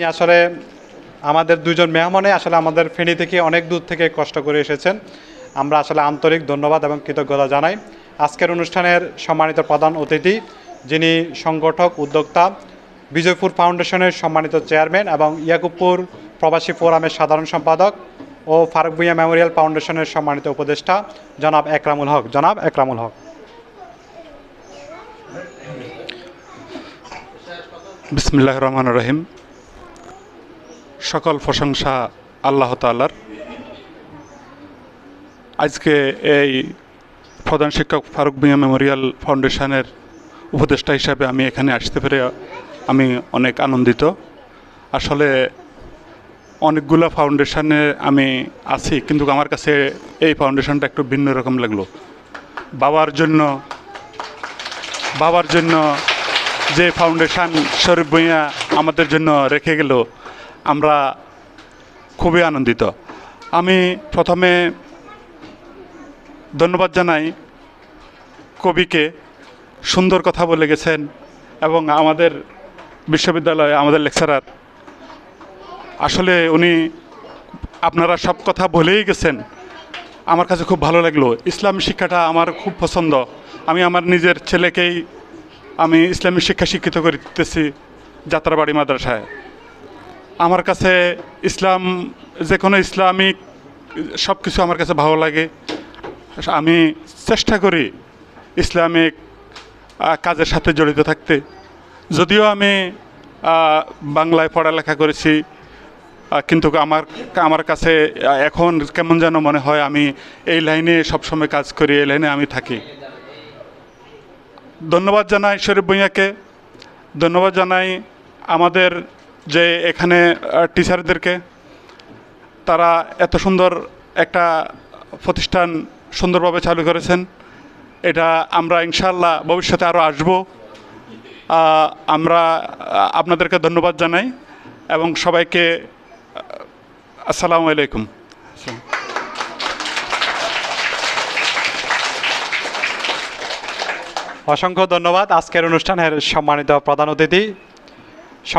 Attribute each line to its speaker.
Speaker 1: তিনি আসলে আমাদের দুজন মেহমানে আসলে আমাদের ফেনী থেকে অনেক দূর থেকে কষ্ট করে এসেছেন। আমরা আসলে আন্তরিক ধন্যবাদ এবং কৃতজ্ঞতা জানাই। আজকের অনুষ্ঠানের সম্মানিত প্রধান অতিথি, যিনি সংগঠক, উদ্যোক্তা, বিজয়পুর ফাউন্ডেশনের সম্মানিত চেয়ারম্যান এবং ইয়াকুবপুর প্রবাসী ফোরামের সাধারণ সম্পাদক ও ফারুক ভুইয়া মেমোরিয়াল ফাউন্ডেশনের সম্মানিত উপদেষ্টা, জনাব একরামুল হক। জনাব একরামুল হক।
Speaker 2: বিসমিল্লাহ রহমান রহিম। সকল প্রশংসা আল্লাহ তাল্লার আজকে এই প্রধান শিক্ষক ফারুক মিয়া মেমোরিয়াল ফাউন্ডেশনের উপদেষ্টা হিসাবে আমি এখানে আসতে পেরে আমি অনেক আনন্দিত। আসলে অনেকগুলো ফাউন্ডেশনে আমি আছি, কিন্তু আমার কাছে এই ফাউন্ডেশনটা একটু ভিন্ন রকম লাগল। বাবার জন্য বাবার জন্য যে ফাউন্ডেশন শরীফ ভূঁইয়া আমাদের জন্য রেখে গেল আমরা খুবই আনন্দিত। আমি প্রথমে ধন্যবাদ জানাই কবিকে সুন্দর কথা বলে গেছেন এবং আমাদের বিশ্ববিদ্যালয়ে আমাদের লেকচারার। আসলে উনি আপনারা সব কথা বলেই গেছেন। আমার কাছে খুব ভালো লাগল। ইসলাম শিক্ষাটা আমার খুব পছন্দ। আমি আমার নিজের ছেলেকেই আমি ইসলামী শিক্ষা শিক্ষিত করতেছি যাত্রাবাড়ি মাদ্রাসায়। আমার কাছে ইসলাম, যে কোনো ইসলামিক সব কিছু আমার কাছে ভালো লাগে। আমি চেষ্টা করি ইসলামিক কাজের সাথে জড়িত থাকতে। যদিও আমি বাংলায় পড়ালেখা করেছি কিন্তু আমার আমার কাছে এখন কেমন যেন মনে হয় আমি এই লাইনে সবসময় কাজ করি, এই লাইনে আমি থাকি। ধন্যবাদ জানাই শরীফ ভূঁইয়াকে। ধন্যবাদ জানাই আমাদের যে এখানে টিচারদেরকে তারা এত সুন্দর একটা প্রতিষ্ঠান সুন্দরভাবে চালু করেছেন। এটা আমরা ইনশাল্লাহ ভবিষ্যতে আরও আসব। আমরা আপনাদেরকে ধন্যবাদ জানাই এবং সবাইকে আসসালামু আলাইকুম।
Speaker 1: অসংখ্য ধন্যবাদ। আজকের অনুষ্ঠানের সম্মানিত প্রধান অতিথি